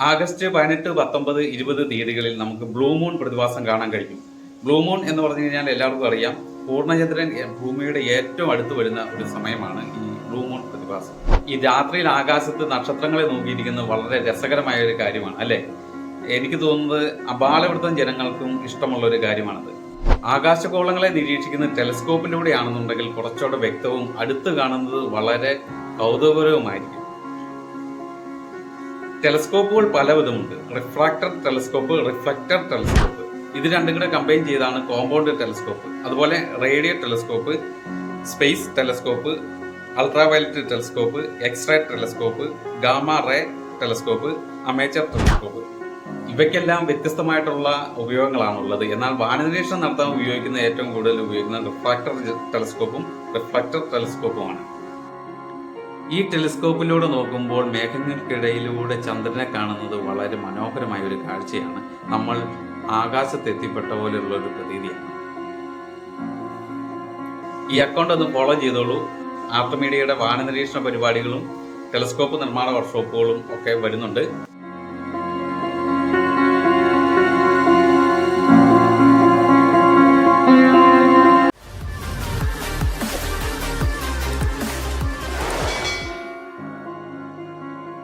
August പതിനെട്ട് പത്തൊമ്പത് ഇരുപത് തീയതികളിൽ നമുക്ക് ബ്ലൂ മൂൺ പ്രതിഭാസം കാണാൻ കഴിയും. ബ്ലൂ മൂൺ എന്ന് പറഞ്ഞു കഴിഞ്ഞാൽ എല്ലാവർക്കും അറിയാം. പൂർണചന്ദ്രൻ ഭൂമിയുടെ ഏറ്റവും അടുത്ത് വരുന്ന ഒരു സമയമാണ് ഈ ബ്ലൂ മൂൺ പ്രതിഭാസം. ഈ രാത്രിയിൽ ആകാശത്ത് നക്ഷത്രങ്ങളെ നോക്കിയിരിക്കുന്നത് വളരെ രസകരമായ ഒരു കാര്യമാണ് അല്ലേ? എനിക്ക് തോന്നുന്നത് അപാലവൃത്തം ജനങ്ങൾക്കും ഇഷ്ടമുള്ള ഒരു കാര്യമാണത്. ആകാശഗോളങ്ങളെ നിരീക്ഷിക്കുന്ന ടെലിസ്കോപ്പിലൂടെയാണെന്നുണ്ടെങ്കിൽ കുറച്ചുകൂടെ വ്യക്തവും അടുത്ത് കാണുന്നത് വളരെ കൗതുകകരവുമായിരിക്കും ടെലസ്കോപ്പുകൾ പലവിധമുണ്ട്. Refractor telescope reflector telescope. ഇത് രണ്ടും കൂടെ കമ്പൈൻ ചെയ്താണ് കോമ്പൗണ്ട് ടെലസ്കോപ്പ്. അതുപോലെ radio telescope space telescope ultraviolet telescope x-ray telescope gamma ray telescope amateur telescope. ഇവയ്ക്കെല്ലാം വ്യത്യസ്തമായിട്ടുള്ള ഉപയോഗങ്ങളാണുള്ളത്. എന്നാൽ വാനനിരീക്ഷണം നടത്താൻ ഉപയോഗിക്കുന്ന ഏറ്റവും കൂടുതൽ ഉപയോഗിക്കുന്ന റിഫ്രാക്ടർ ടെലസ്കോപ്പും റിഫ്ലക്ടർ ടെലസ്കോപ്പുമാണ്. ഈ ടെലിസ്കോപ്പിലൂടെ നോക്കുമ്പോൾ മേഘങ്ങൾക്കിടയിലൂടെ ചന്ദ്രനെ കാണുന്നത് വളരെ മനോഹരമായ ഒരു കാഴ്ചയാണ്. നമ്മൾ ആകാശത്തെത്തിപ്പെട്ട പോലെയുള്ള ഒരു പ്രതീതിയാണ്. ഈ അക്കൗണ്ട് ഒന്ന് ഫോളോ ചെയ്തോളൂ. ആർട്ട് മീഡിയയുടെ വാനനിരീക്ഷണ പരിപാടികളും ടെലിസ്കോപ്പ് നിർമ്മാണ വർക്ക്ഷോപ്പുകളും ഒക്കെ വരുന്നുണ്ട്.